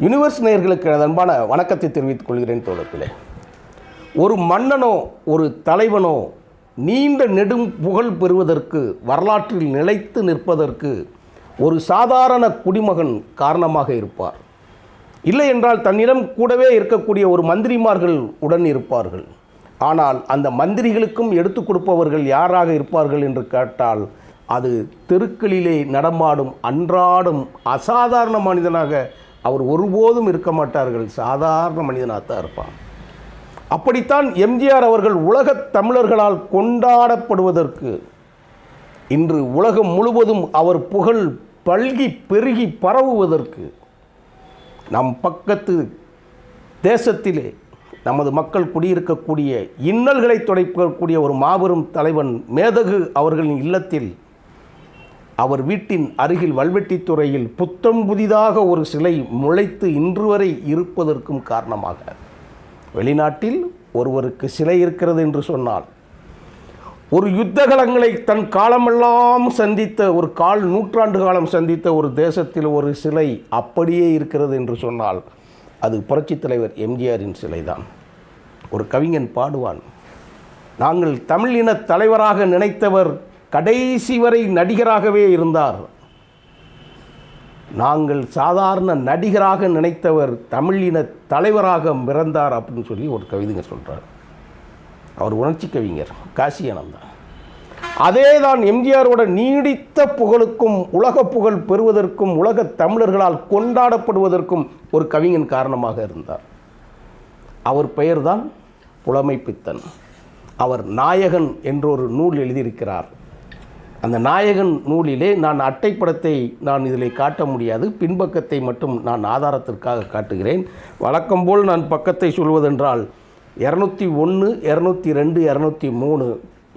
Universe நேயர்களுக்கு எனது அன்பான வணக்கத்தை தெரிவித்துக் கொள்கிறேன் தோழர்களே. ஒரு மன்னனோ ஒரு தலைவனோ நீண்ட நெடும் புகழ் பெறுவதற்கு வரலாற்றில் நிலைத்து நிற்பதற்கு ஒரு சாதாரண குடிமகன் காரணமாக இருப்பார். இல்லை என்றால் தன்னிடம் கூடவே இருக்கக்கூடிய ஒரு மந்திரிமார்கள் உடன் இருப்பார்கள். ஆனால் அந்த மந்திரிகளுக்கும் எடுத்துக் கொடுப்பவர்கள் யாராக இருப்பார்கள் என்று கேட்டால் அது தெருக்களிலே நடமாடும் அன்றாடும் அசாதாரண மனிதனாக அவர் ஒருபோதும் இருக்க மாட்டார்கள். சாதாரண மனிதனாக தான் இருப்பான். அப்படித்தான் எம்ஜிஆர் அவர்கள் உலகத் தமிழர்களால் கொண்டாடப்படுவதற்கு இன்று உலகம் முழுவதும் அவர் புகழ் பல்கி பெருகி பரவுவதற்கு நம் பக்கத்து தேசத்திலே நமது மக்கள் குடியிருக்கக்கூடிய இன்னல்களை துடைக்கக்கூடிய ஒரு மாபெரும் தலைவன் மேதகு அவர்களின் இல்லத்தில் அவர் வீட்டின் அருகில் வல்வெட்டித்துறையில் புத்தம் புதிதாக ஒரு சிலை முளைத்து இன்று வரை இருப்பதற்கும் காரணமாக வெளிநாட்டில் ஒருவருக்கு சிலை இருக்கிறது என்று சொன்னால் ஒரு யுத்தகலங்களை தன் காலமெல்லாம் சந்தித்த ஒரு கால் நூற்றாண்டு காலம் சந்தித்த ஒரு தேசத்தில் ஒரு சிலை அப்படியே இருக்கிறது என்று சொன்னால் அது புரட்சித் தலைவர் எம்ஜிஆரின் சிலைதான். ஒரு கவிஞன் பாடுவான் நாங்கள் தமிழ் இன தலைவராக நினைத்தவர் கடைசி வரை நடிகராகவே இருந்தார். நாங்கள் சாதாரண நடிகராக நினைத்தவர் தமிழின தலைவராக பிறந்தார் அப்படின்னு சொல்லி ஒரு கவிதைங்க சொல்கிறார் அவர் உணர்ச்சி கவிஞர் காசி ஆனந்தா அதே தான் எம்ஜிஆரோட நீடித்த புகழுக்கும் உலக புகழ் பெறுவதற்கும் உலக தமிழர்களால் கொண்டாடப்படுவதற்கும் ஒரு கவிஞன் காரணமாக இருந்தார். அவர் பெயர்தான் புலமை பித்தன் அவர் நாயகன் என்றொரு நூல் எழுதியிருக்கிறார். அந்த நாயகன் நூலிலே நான் அட்டைப்படத்தை நான் இதில் காட்ட முடியாது பின்பக்கத்தை மட்டும் நான் ஆதாரத்திற்காக காட்டுகிறேன். வழக்கம் போல் நான் பக்கத்தை சொல்வதென்றால் இரநூத்தி ஒன்று இரநூத்தி ரெண்டு இரநூத்தி மூணு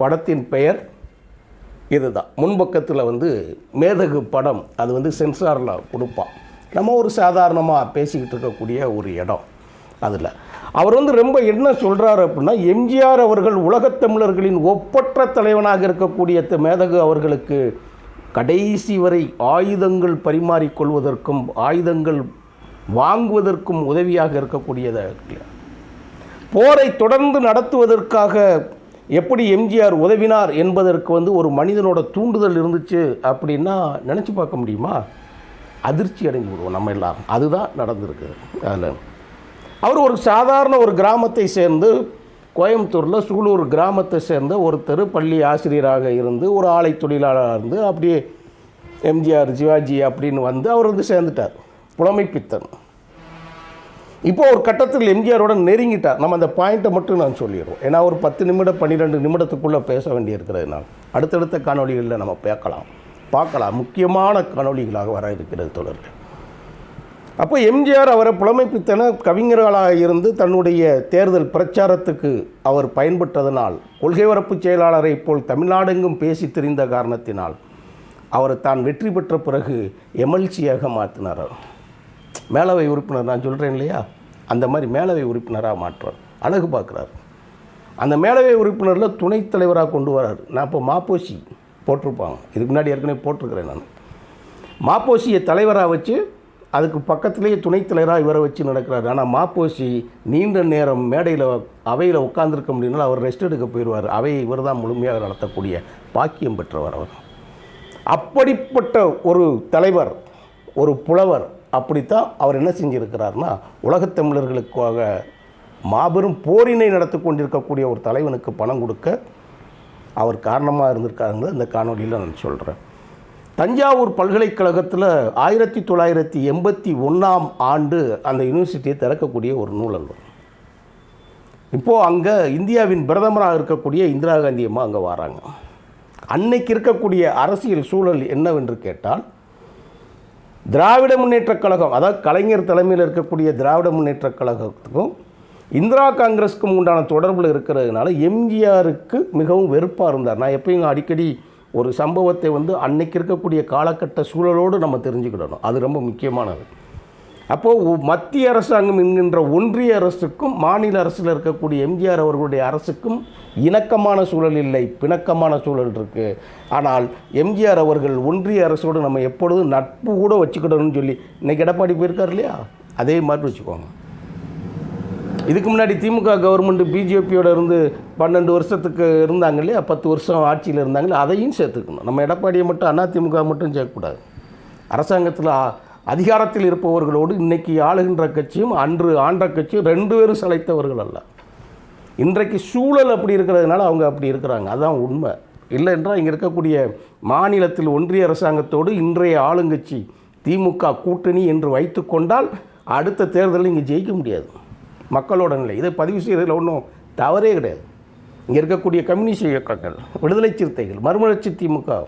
படத்தின் பெயர் இதுதான். முன்பக்கத்தில் வந்து மேதகு படம் அது வந்து சென்சாரில் கொடுப்பான். நம்ம ஒரு சாதாரணமாக பேசிக்கிட்டு இருக்கக்கூடிய ஒரு இடம் அதில். அவர் வந்து ரொம்ப என்ன சொல்கிறாரு அப்படின்னா எம்ஜிஆர் அவர்கள் உலகத் தமிழர்களின் ஒப்பற்ற தலைவனாக இருக்கக்கூடிய த- மேதகு அவர்களுக்கு கடைசி வரை ஆயுதங்கள் பரிமாறிக்கொள்வதற்கும் ஆயுதங்கள் வாங்குவதற்கும் உதவியாக இருக்கக்கூடியதாக போரை தொடர்ந்து நடத்துவதற்காக எப்படி எம்ஜிஆர் உதவினார் என்பதற்கு வந்து ஒரு மனிதனோட தூண்டுதல் இருந்துச்சு அப்படின்னா நினச்சி பார்க்க முடியுமா? அதிர்ச்சி அடைந்து விடுவோம் நம்ம எல்லாரும் அதுதான் நடந்திருக்கு. அதில் அவர் ஒரு சாதாரண ஒரு கிராமத்தை சேர்ந்து கோயம்புத்தூரில் சூலூர் கிராமத்தை சேர்ந்த ஒருத்தர் பள்ளி ஆசிரியராக இருந்து ஒரு ஆலை தொழிலாளராக இருந்து அப்படியே எம்ஜிஆர் சிவாஜி அப்படின்னு வந்து அவர் வந்து சேர்ந்துட்டார். புலமை பித்தன். இப்போ ஒரு கட்டத்தில் எம்ஜிஆரோட நெருங்கிட்டார். நம்ம அந்த பாயிண்ட்டை மட்டும் நான் சொல்லிடுவோம் ஏன்னா ஒரு பத்து நிமிடம் பன்னிரெண்டு நிமிடத்துக்குள்ளே பேச வேண்டியிருக்கிறதுனால அடுத்தடுத்த காணொளிகளில் நம்ம பேக்கலாம். பார்க்கலாம். முக்கியமான காணொலிகளாக வர இருக்கிறது தொடர்கள் அப்போ எம்ஜிஆர் அவரை புலமைப்பித்தன கவிஞர்களாக இருந்து தன்னுடைய தேர்தல் பிரச்சாரத்துக்கு அவர் பயன்பட்டதனால் கொள்கை வரப்பு செயலாளரை போல் தமிழ்நாடெங்கும் பேசி தெரிந்த காரணத்தினால் அவர் தான் வெற்றி பெற்ற பிறகு எம்எல்சியாக மாற்றினார் மேலவை உறுப்பினர் நான் சொல்கிறேன் இல்லையா? அந்த மாதிரி மேலவை உறுப்பினராக மாற்றுறார் அழகு பார்க்குறாரு. அந்த மேலவை உறுப்பினரில் துணைத் தலைவராக கொண்டு வரார். நான் இப்போ மாப்போசி போட்டிருப்பாங்க. இதுக்கு முன்னாடி ஏற்கனவே போட்டிருக்கிறேன் நான். மாப்போசியை தலைவராக வச்சு அதுக்கு பக்கத்துலேயே துணைத் தலைவராக இவரை வச்சு நடக்கிறார். ஆனால் மாப்போசி நீண்ட நேரம் மேடையில் அவையில் உட்காந்துருக்க முடியும்னால அவர் ரெஸ்ட் எடுக்க போயிடுவார். அவையை இவர் தான் முழுமையாக நடத்தக்கூடிய பாக்கியம் பெற்றவர் அவர். அப்படிப்பட்ட ஒரு தலைவர் ஒரு புலவர் அப்படித்தான் அவர் என்ன செஞ்சுருக்கிறார்னா உலகத் தமிழர்களுக்காக மாபெரும் போரினை நடத்தி கொண்டிருக்கக்கூடிய ஒரு தலைவனுக்கு பணம் கொடுக்க அவர் காரணமாக இருந்திருக்காருங்கிறது இந்த காணொலியில் நான் சொல்கிறேன் தஞ்சாவூர் பல்கலைக்கழகத்தில் ஆயிரத்தி தொள்ளாயிரத்தி எண்பத்தி ஒன்றாம் ஆண்டு அந்த யூனிவர்சிட்டியை திறக்கக்கூடிய ஒரு நூலகம் இப்போது அங்கே இந்தியாவின் பிரதமராக இருக்கக்கூடிய இந்திரா காந்தி அம்மா அங்கே வராங்க. அன்னைக்கு இருக்கக்கூடிய அரசியல் சூழல் என்னவென்று கேட்டால் திராவிட முன்னேற்றக் கழகம் அதாவது கலைஞர் தலைமையில் இருக்கக்கூடிய திராவிட முன்னேற்றக் கழகத்துக்கும் இந்திரா காங்கிரஸுக்கும் உண்டான தொடர்பில் இருக்கிறதுனால எம்ஜிஆருக்கு மிகவும் வெறுப்பாக இருந்தார். நான் எப்பயும் அடிக்கடி ஒரு சம்பவத்தை வந்து அன்னைக்கு இருக்கக்கூடிய காலகட்ட சூழலோடு நம்ம தெரிஞ்சுக்கிடணும். அது ரொம்ப முக்கியமானது. அப்போது மத்திய அரசாங்கம் என்கின்ற ஒன்றிய அரசுக்கும் மாநில அரசில் இருக்கக்கூடிய எம்ஜிஆர் அவர்களுடைய அரசுக்கும் இணக்கமான சூழல் இல்லை பிணக்கமான சூழல் இருக்குது ஆனால் எம்ஜிஆர் அவர்கள் ஒன்றிய அரசோடு நம்ம எப்பொழுதும் நட்பு கூட வச்சுக்கிடணும்னு சொல்லி இன்றைக்கி எடப்பாடி போயிருக்கார் இல்லையா? அதே மாதிரி வச்சுக்கோங்க. இதுக்கு முன்னாடி திமுக கவர்மெண்ட் பிஜேபியோட இருந்து பன்னெண்டு வருஷத்துக்கு இருந்தாங்க இல்லையா? பத்து வருஷம் ஆட்சியில் இருந்தாங்களே அதையும் சேர்த்துக்கணும். நம்ம எடப்பாடியை மட்டும் அதிமுக மட்டும் சேர்க்கக்கூடாது. அரசாங்கத்தில் அதிகாரத்தில் இருப்பவர்களோடு இன்றைக்கி ஆளுகின்ற கட்சியும் அன்று ஆண்ட கட்சியும் ரெண்டு பேரும் சளைத்தவர்கள் அல்ல. இன்றைக்கு சூழல் அப்படி இருக்கிறதுனால அவங்க அப்படி இருக்கிறாங்க. அதுதான் உண்மை. இல்லை என்றால் இங்கே இருக்கக்கூடிய மாநிலத்தில் ஒன்றிய அரசாங்கத்தோடு இன்றைய ஆளுங்கட்சி திமுக கூட்டணி என்று வைத்து கொண்டால் அடுத்த தேர்தலில் இங்கே ஜெயிக்க முடியாது. மக்களோட நிலை. இதை பதிவு செய்கிறதுல ஒன்றும் தவறே கிடையாது. இங்கே இருக்கக்கூடிய கம்யூனிஸ்ட் இயக்கங்கள் விடுதலை சிறுத்தைகள் மறுமலர்ச்சி திமுக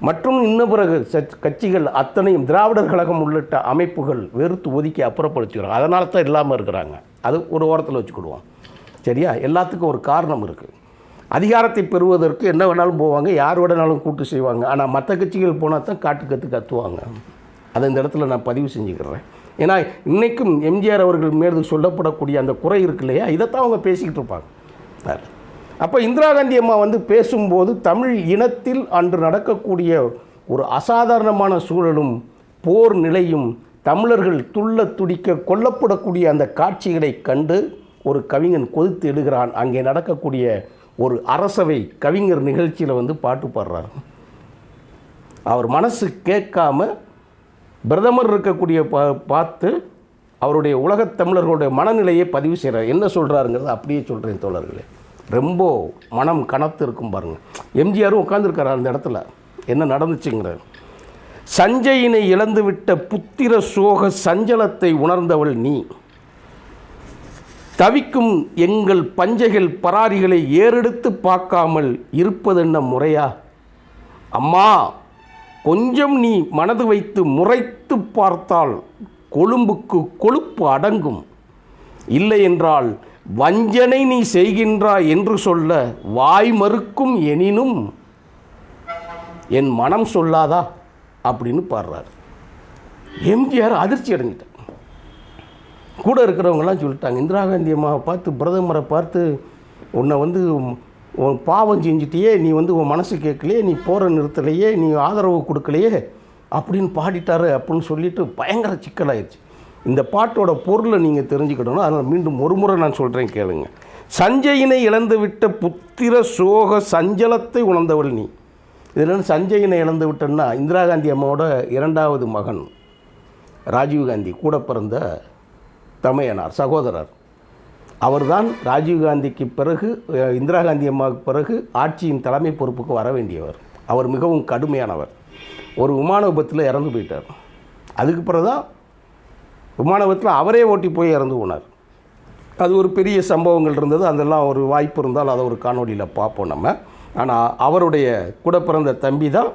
மற்றும் இன்னும் பிறகு சச்- கட்சிகள் அத்தனையும் திராவிடர் கழகம் உள்ளிட்ட அமைப்புகள் வெறுத்து ஒதுக்கி அப்புறப்படுத்திடுறோம் அதனால தான் இல்லாமல் இருக்கிறாங்க. அது ஒரு ஓரத்தில் வச்சுக்கிடுவோம். சரியா? எல்லாத்துக்கும் ஒரு காரணம் இருக்குது அதிகாரத்தை பெறுவதற்கு என்ன வேணாலும் போவாங்க யார் வேணாலும் கூட்டு செய்வாங்க. ஆனால் மற்ற கட்சிகள் போனால் தான் காட்டு கற்று கத்துவாங்க. அதை இந்த இடத்துல நான் பதிவு செஞ்சுக்கிறேன். ஏன்னா இன்றைக்கும் எம்ஜிஆர் அவர்கள் மேலது சொல்லப்படக்கூடிய அந்த குறை இருக்கு இல்லையா? இதைத்தான் அவங்க பேசிக்கிட்டு இருப்பாங்க. அப்போ இந்திரா காந்தி அம்மா வந்து பேசும்போது தமிழ் இனத்தில் அன்று நடக்கக்கூடிய ஒரு அசாதாரணமான சூழலும் போர் நிலையும் தமிழர்கள் துள்ள துடிக்க கொல்லப்படக்கூடிய அந்த காட்சிகளை கண்டு ஒரு கவிஞன் கொதித்து எழுகிறான். அங்கே நடக்கக்கூடிய ஒரு அரசவை கவிஞர் நிகழ்ச்சியில் வந்து பாட்டு பாடுறார். அவர் மனசு கேட்காம பிரதமர் இருக்கக்கூடிய பா பார்த்து அவருடைய உலகத் தமிழர்களுடைய மனநிலையை பதிவு செய்கிறார் என்ன சொல்கிறாருங்கிறத அப்படியே சொல்கிறேன் தோழர்களே. ரொம்ப மனம் கனத்து இருக்கும் பாருங்கள் எம்ஜிஆரும் உட்காந்துருக்காரு அந்த இடத்துல. என்ன நடந்துச்சுங்கிறார். சஞ்சயினை இழந்துவிட்ட புத்திர சோக சஞ்சலத்தை உணர்ந்தவள் நீ. தவிக்கும் எங்கள் பஞ்சைகள் பராரிகளை ஏறெடுத்து பார்க்காமல் இருப்பதென்ன முறையா? அம்மா கொஞ்சம் நீ மனது வைத்து முறைத்து பார்த்தால் கொழும்புக்கு கொழுப்பு அடங்கும். இல்லை என்றால் வஞ்சனை நீ செய்கின்றாய் என்று சொல்ல வாய் மறுக்கும் எனினும் என் மனம் சொல்லாதா? அப்படின்னு பாடுறார். எம்ஜிஆர் அதிர்ச்சி அடைஞ்சிட்டார். கூட இருக்கிறவங்கலாம் சொல்லிட்டாங்க இந்திரா காந்தி அம்மாவை பார்த்து பிரதமரை பார்த்து உன்னை வந்து உன் பாவம் செஞ்சிட்டியே நீ வந்து உன் மனசு கேட்கலையே நீ போகிற நிறுத்தலையே நீ ஆதரவு கொடுக்கலையே அப்படின்னு பாடிட்டாரு அப்படின்னு சொல்லிட்டு பயங்கர சிக்கலாயிருச்சு. இந்த பாட்டோட பொருளை நீங்கள் தெரிஞ்சுக்கிடணும். அதனால் மீண்டும் ஒரு முறை நான் சொல்கிறேன் கேளுங்க. சஞ்சயினை இழந்துவிட்ட புத்திர சோக சஞ்சலத்தை உணர்ந்தவள் நீ. இதில் சஞ்சயினை இழந்து விட்டேன்னா இந்திரா காந்தி அம்மாவோட இரண்டாவது மகன் ராஜீவ்காந்தி கூட பிறந்த தமையனார் சகோதரர். அவர்தான் ராஜீவ்காந்திக்கு பிறகு இந்திரா காந்தி அம்மாவுக்கு பிறகு ஆட்சியின் தலைமை பொறுப்புக்கு வர வேண்டியவர். அவர் மிகவும் கடுமையானவர். ஒரு விமான விபத்தில் இறந்து போயிட்டார். அதுக்கு பிறகு தான் விமான விபத்தில் அவரே ஓட்டி போய் இறந்து போனார். அது ஒரு பெரிய சம்பவங்கள் இருந்தது. அதெல்லாம் ஒரு வாய்ப்பு இருந்தால் அதை ஒரு காணொலியில் பார்ப்போம் நம்ம. ஆனால் அவருடைய கூட பிறந்த தம்பி தான்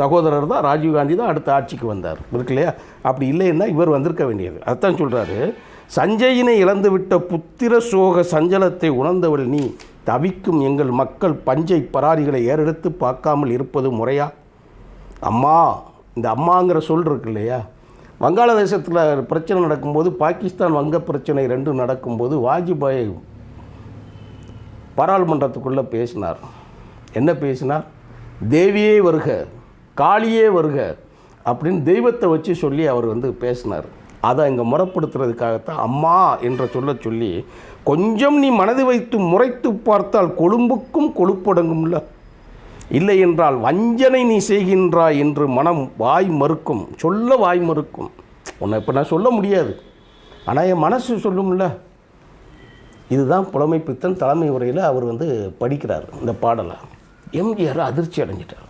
சகோதரர் தான் ராஜீவ்காந்தி தான் அடுத்த ஆட்சிக்கு வந்தார். இருக்கு இல்லையா? அப்படி இல்லைன்னா இவர் வந்திருக்க வேண்டியது. அதான் சொல்கிறாரு சஞ்சயினை இழந்துவிட்ட புத்திர சோக சஞ்சலத்தை உணர்ந்தவள் நீ தவிக்கும் எங்கள் மக்கள் பஞ்சை பராரிகளை ஏறெடுத்து பார்க்காமல் இருப்பது முறையா? அம்மா இந்த அம்மாங்கிற சொல் இருக்கு இல்லையா? வங்காளதேசத்தில் பிரச்சனை நடக்கும்போது பாகிஸ்தான் வங்க பிரச்சனை ரெண்டும் நடக்கும்போது வாஜ்பாய் பாராளுமன்றத்துக்குள்ளே பேசினார். என்ன பேசினார்? தேவியே வருக காளியே வருக அப்படின்னு தெய்வத்தை வச்சு சொல்லி அவர் வந்து பேசினார். அதை இங்கே முறைப்படுத்துறதுக்காகத்தான் அம்மா என்ற சொல்ல சொல்லி கொஞ்சம் நீ மனது வைத்து முறைத்து பார்த்தால் கொழும்புக்கும் கொழுப்படங்கும்ல. இல்லை என்றால் வஞ்சனை நீ செய்கின்றாய் என்று மனம் வாய் மறுக்கும் சொல்ல வாய் மறுக்கும். உன்னை இப்போ நான் சொல்ல முடியாது. ஆனால் என் மனசு சொல்லும்ல. இதுதான் புலமை பித்தன் தலைமை உரையில் அவர் வந்து படிக்கிறார் இந்த பாடலை. எம்ஜிஆர் அதிர்ச்சி அடைஞ்சிட்டார்.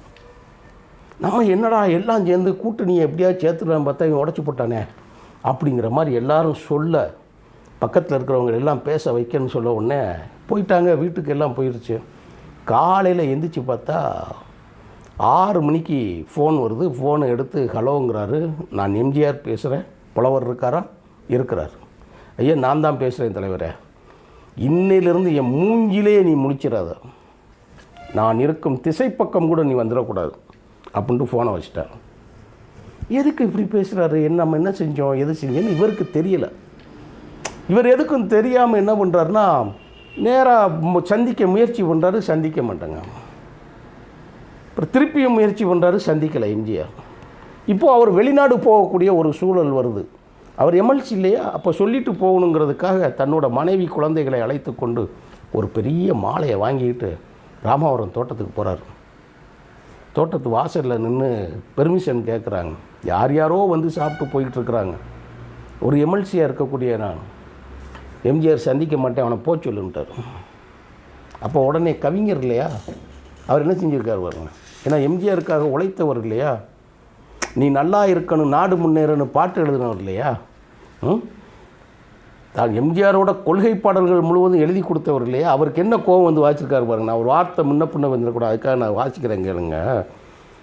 நம்ம என்னடா எல்லாம் சேர்ந்து கூட்டணியை எப்படியாவது சேர்த்துலாம் பார்த்தா இவன் உடச்சி போட்டானே. அப்படிங்கிற மாதிரி எல்லாரும் சொல்ல பக்கத்தில் இருக்கிறவங்க எல்லாம் பேச வைக்கன்னு சொல்ல உடனே போயிட்டாங்க வீட்டுக்கு எல்லாம் போயிடுச்சு காலையில் எந்திரிச்சு பார்த்தா ஆறு மணிக்கு ஃபோன் வருது. ஃபோனை எடுத்து ஹலோங்கிறாரு. நான் எம்ஜிஆர் பேசுகிறேன் புலவர் இருக்காரா? இருக்கிறார். ஐயா நான் தான் பேசுகிறேன் தலைவரே. இன்னையிலிருந்து என் மூஞ்சிலே நீ முடிச்சிடாத நான் இருக்கும் திசை பக்கம் கூட நீ வந்துடக்கூடாது. அப்படின்ட்டு ஃபோனை வச்சுட்டேன். எதுக்கு இப்படி பேசுகிறாரு என்ன நம்ம என்ன செஞ்சோம்? எது செஞ்சோன்னு இவருக்கு தெரியலை. இவர் எதுக்கும் தெரியாமல் என்ன பண்ணுறாருன்னா நேராக சந்திக்க முயற்சி பண்ணுறாரு சந்திக்க மாட்டாங்க. அப்புறம் திருப்பியும் முயற்சி பண்ணுறாரு சந்திக்கலை எம்ஜிஆர். இப்போது அவர் வெளிநாடு போகக்கூடிய ஒரு சூழல் வருது. அவர் எம்எல்சி இல்லையா? அப்போ சொல்லிட்டு போகணுங்கிறதுக்காக தன்னோட மனைவி குழந்தைகளை அழைத்து கொண்டு ஒரு பெரிய மாலையை வாங்கிட்டு ராமாவரம் தோட்டத்துக்கு போகிறார் தோட்டத்து வாசலில் நின்று பெர்மிஷன் கேட்குறாங்க யார் யாரோ வந்து சாப்பிட்டு போயிட்டுருக்குறாங்க ஒரு எம்எல்சியாக இருக்கக்கூடிய நான். எம்ஜிஆர் சந்திக்க மாட்டேன் அவனை போக சொல்லுன்ட்டார். அப்போ உடனே கவிஞர் இல்லையா? அவர் என்ன செஞ்சுருக்கார் பாருங்க. ஏன்னா எம்ஜிஆருக்காக உழைத்தவர் இல்லையா? நீ நல்லா இருக்கணும் நாடு முன்னேறணும் பாட்டு எழுதினவர் இல்லையா? ம்? எம்ஜிஆரோட கொள்கை பாடல்கள் முழுவதும் எழுதி கொடுத்தவர் இல்லையா? அவருக்கு என்ன கோவம் வந்து வாசிச்சிருக்காரு பாருங்க. நான் ஒரு வார்த்தை முன்ன பின்ன வந்துடக்கூடாது அதுக்காக நான் வாசிக்கிறேன் கேளுங்க.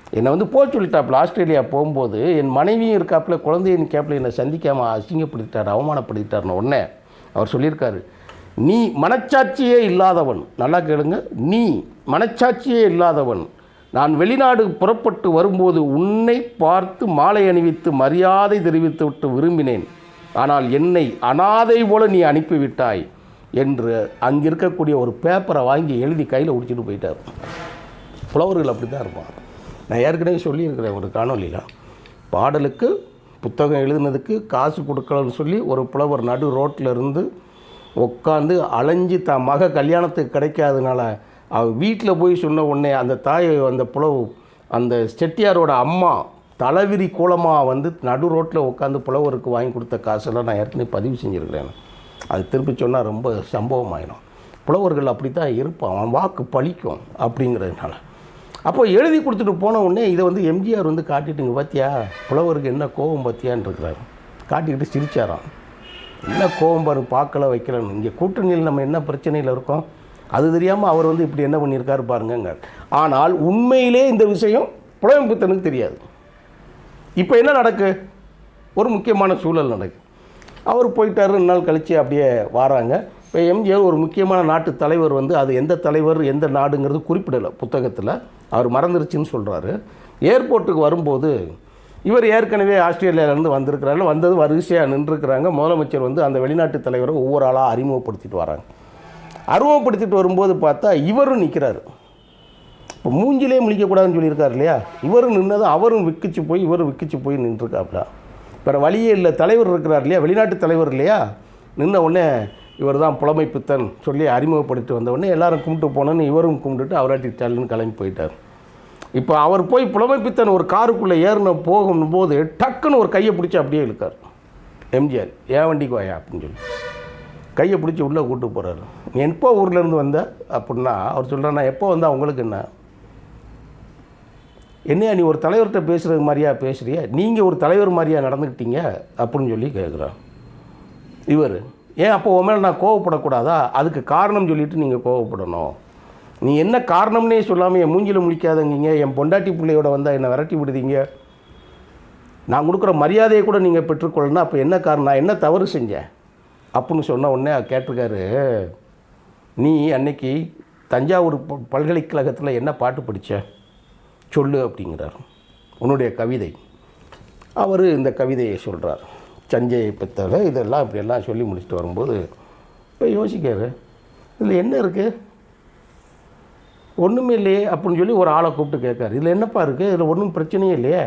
என்னை வந்து போக சொல்லிட்டாப்புல. ஆஸ்திரேலியா போகும்போது என் மனைவியும் இருக்காப்புல குழந்தையின் கேப்பில் என்னை சந்திக்காமல் அசிங்கப்படுத்திட்டார் அவமானப்படுத்திட்டார்னு உடனே அவர் சொல்லியிருக்காரு. நீ மனச்சாட்சியே இல்லாதவன். நல்லா கேளுங்க. நீ மனச்சாட்சியே இல்லாதவன். நான் வெளிநாடு புறப்பட்டு வரும்போது உன்னை பார்த்து மாலை அணிவித்து மரியாதை தெரிவித்து விட்டு விரும்பினேன். ஆனால் என்னை அனாதை போல நீ அனுப்பிவிட்டாய் என்று அங்கே இருக்கக்கூடிய ஒரு பேப்பரை வாங்கி எழுதி கையில் உடிச்சிட்டு போயிட்டார். புலவர்கள் அப்படி தான் இருப்பான் நான் ஏற்கனவே சொல்லியிருக்கிறேன் ஒரு காணொலியில் பாடலுக்கு புத்தகம் எழுதுனதுக்கு காசு கொடுக்கலன்னு சொல்லி ஒரு புலவர் நடு ரோட்டில் இருந்து உட்காந்து அலைஞ்சு தான் மக கல்யாணத்துக்கு கிடைக்காதனால அவள் வீட்டில் போய் சொன்ன உடனே அந்த தாயை அந்த புலவு அந்த செட்டியாரோட அம்மா தலைவிரி கோலமாக வந்து நடு ரோட்டில் உட்காந்து புலவருக்கு வாங்கி கொடுத்த காசெல்லாம் நான் ஏற்கனவே பதிவு செஞ்சுருக்கிறேன். அது திருப்பி சொன்னால் ரொம்ப சம்பவம் ஆயிடும் புலவர்கள் அப்படி தான் இருப்பான். அவன் வாக்கு பழிக்கும் அப்படிங்கிறதுனால. அப்போ எழுதி கொடுத்துட்டு போன உடனே இதை வந்து எம்ஜிஆர் வந்து காட்டிட்டுங்க பார்த்தியா புலவருக்கு என்ன கோபம் பார்த்தியான்னு இருக்கிறாரு. காட்டிக்கிட்டு சிரிச்சாராம். என்ன கோபம் பாரு பார்க்கல வைக்கலன்னு. இங்கே கூட்டணியில் நம்ம என்ன பிரச்சனையில் இருக்கோம்? அது தெரியாமல் அவர் வந்து இப்படி என்ன பண்ணியிருக்காரு பாருங்கங்க. ஆனால் உண்மையிலே இந்த விஷயம் புலவம்புத்தனுக்கு தெரியாது. இப்போ என்ன நடக்கு? ஒரு முக்கியமான சூழல் நடக்கு. அவர் போயிட்டார் ரெண்டு நாள் கழித்து அப்படியே வாராங்க. இப்போ எம்ஜிஆர் ஒரு முக்கியமான நாட்டு தலைவர் வந்து அது எந்த தலைவர் எந்த நாடுங்கிறது குறிப்பிடலை புத்தகத்தில். அவர் மறந்துருச்சுன்னு சொல்கிறாரு ஏர்போர்ட்டுக்கு வரும்போது இவர் ஏற்கனவே ஆஸ்திரேலியாவிலேருந்து வந்திருக்கிறாரு. வந்தது வரிசையாக நின்றுருக்கிறாங்க. முதலமைச்சர் வந்து அந்த வெளிநாட்டு தலைவரை ஒவ்வொரு ஆளாக அறிமுகப்படுத்திட்டு வராங்க. அறிமுகப்படுத்திட்டு வரும்போது பார்த்தா இவரும் நிற்கிறாரு இப்போ மூஞ்சிலே முழிக்கக்கூடாதுன்னு சொல்லியிருக்காரு இல்லையா? இவரும் நின்னதும் அவரும் விக்கிச்சு போய் இவரும் விக்கிச்சு போய் நின்றுருக்காப்புல. வேறு வழியே இல்லை. தலைவர் இருக்கிறார் இல்லையா? வெளிநாட்டு தலைவர் இல்லையா? நின்ன உடனே இவர் தான் புலமை பித்தன் சொல்லி அறிமுகப்படுத்தி வந்த உடனே எல்லாரும் கும்பிட்டு போனோன்னு இவரும் கும்பிட்டுட்டு அவராட்டி டல்லுன்னு கிளம்பி போயிட்டார். இப்போ அவர் போய் புலமை பித்தன் ஒரு காருக்குள்ளே ஏறின போகும்போது டக்குன்னு ஒரு கையை பிடிச்சி அப்படியே இழுக்கார். எம்ஜிஆர் ஏன் வண்டிக்கு வாயா அப்படின்னு சொல்லி. கையை பிடிச்சி உள்ளே கூப்பிட்டு போகிறாரு நீ எப்போ ஊர்லேருந்து வந்த? அப்படின்னா அவர் சொல்கிறார் நான் எப்போ வந்தால் உங்களுக்கு என்ன? என்னையா நீ ஒரு தலைவர்கிட்ட பேசுகிறது மாதிரியா பேசுகிறியா நீங்கள் ஒரு தலைவர் மாதிரியா நடந்துக்கிட்டீங்க அப்படின்னு சொல்லி கேட்குறான் இவர் ஏன் அப்போ உன் மேலே நான் கோவப்படக்கூடாதா? அதுக்கு காரணம் சொல்லிவிட்டு நீங்கள் கோவப்படணும். நீ என்ன காரணம்னே சொல்லாமல் என் மூஞ்சில் முழிக்காதங்கீங்க. என் பொண்டாட்டி பிள்ளையோட வந்தால் என்னை விரட்டி விடுதீங்க. நான் கொடுக்குற மரியாதையை கூட நீங்கள் பெற்றுக்கொள்ளணும். அப்போ என்ன காரணம்? நான் என்ன தவறு செஞ்சேன்? அப்படின்னு சொன்ன உடனே கேட்டிருக்காரு நீ அன்னைக்கு தஞ்சாவூர் பல்கலைக்கழகத்தில் என்ன பாட்டு படித்த சொல்லு அப்படிங்கிறார். உன்னுடைய கவிதை. அவர் இந்த கவிதையை சொல்கிறார் சஞ்சயை பெத்தவ இதெல்லாம் இப்படியெல்லாம் சொல்லி முடிச்சுட்டு வரும்போது இப்போ யோசிக்காரு இதில் என்ன இருக்குது ஒன்றுமே இல்லையே அப்படின்னு சொல்லி ஒரு ஆளை கூப்பிட்டு கேட்காரு. இதில் என்னப்பா இருக்குது இதில் ஒன்றும் பிரச்சனையே இல்லையே.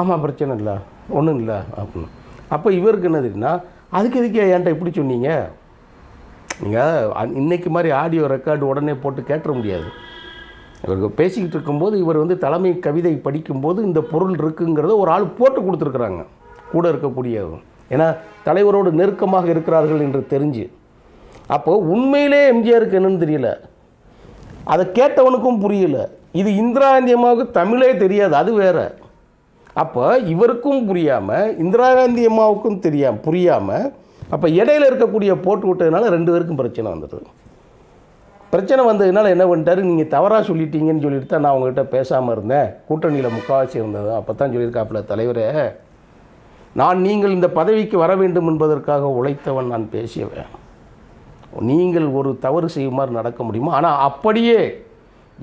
ஆமாம் பிரச்சனை இல்லை. ஒன்றும் இல்லை அப்படின்னு. அப்போ இவருக்கு என்னதுன்னா அதுக்கு எதுக்கு என்கிட்ட இப்படி சொன்னீங்க? நீங்கள் இன்றைக்கி மாதிரி ஆடியோ ரெக்கார்டு உடனே போட்டு கேட்டுற முடியாது. இவருக்கு பேசிக்கிட்டு இருக்கும்போது இவர் வந்து தலைமை கவிதை படிக்கும்போது இந்த பொருள் இருக்குங்கிறத ஒரு ஆள் போட்டு கொடுத்துருக்குறாங்க. கூட இருக்கக்கூடிய ஏன்னா தலைவரோடு நெருக்கமாக இருக்கிறார்கள் என்று தெரிஞ்சு. அப்போது உண்மையிலே எம்ஜிஆருக்கு என்னன்னு தெரியல. அதை கேட்டவனுக்கும் புரியல. இது இந்திரா அம்மாவுக்கு தமிழே தெரியாது அது வேற. அப்போ இவருக்கும் புரியாமல் இந்திரா காந்தி அம்மாவுக்கும் தெரியாம புரியாமல் அப்போ இடையில இருக்கக்கூடிய போட்டு விட்டதுனால ரெண்டு பேருக்கும் பிரச்சனை வந்துடுது பிரச்சனை வந்ததுனால என்ன பண்ணிட்டாரு? நீங்கள் தவறாக சொல்லிட்டீங்கன்னு சொல்லிட்டு தான் நான் உங்ககிட்ட பேசாமல் இருந்தேன். கூட்டணியில் முக்கால்வாசி இருந்தது. அப்போ தான் சொல்லியிருக்காப்புல தலைவரே நான் நீங்கள் இந்த பதவிக்கு வர வேண்டும் என்பதற்காக உழைத்தவன் நான் பேசியவன். நீங்கள் ஒரு தவறு செய்யுமாறு நடக்க முடியுமா? ஆனால் அப்படியே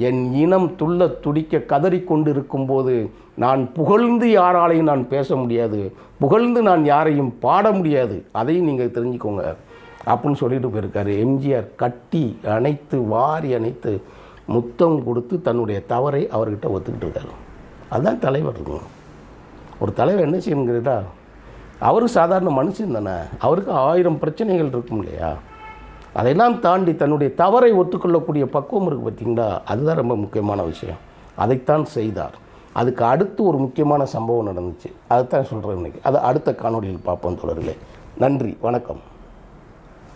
என் இனம் துள்ள துடிக்க கதறிக்கொண்டு இருக்கும்போது நான் புகழ்ந்து யாராலையும் நான் பேச முடியாது. புகழ்ந்து நான் யாரையும் பாட முடியாது. அதையும் நீங்கள் தெரிஞ்சுக்கோங்க. அப்படின்னு சொல்லிட்டு போயிருக்காரு. எம்ஜிஆர் கட்டி அணைத்து வாரி அணைத்து முத்தம் கொடுத்து தன்னுடைய தவறை அவர்கிட்ட ஒத்துக்கிட்டு இருக்காரு. அதுதான் தலைவர் இருக்கும் ஒரு தலைவர் என்ன செய்யணுங்கிறதா அவர் சாதாரண மனுஷன் தானே. அவருக்கு ஆயிரம் பிரச்சனைகள் இருக்கும் இல்லையா? அதையெல்லாம் தாண்டி தன்னுடைய தவறை ஒத்துக்கொள்ளக்கூடிய பக்குவம் இருக்குது பார்த்தீங்களா? அதுதான் ரொம்ப முக்கியமான விஷயம். அதைத்தான் செய்தார். அதுக்கு அடுத்து ஒரு முக்கியமான சம்பவம் நடந்துச்சு. அதைத்தான் சொல்கிறேன் இன்றைக்கி அதை அடுத்த காணொளியில் பார்ப்போம் தொடர்களே நன்றி. வணக்கம்.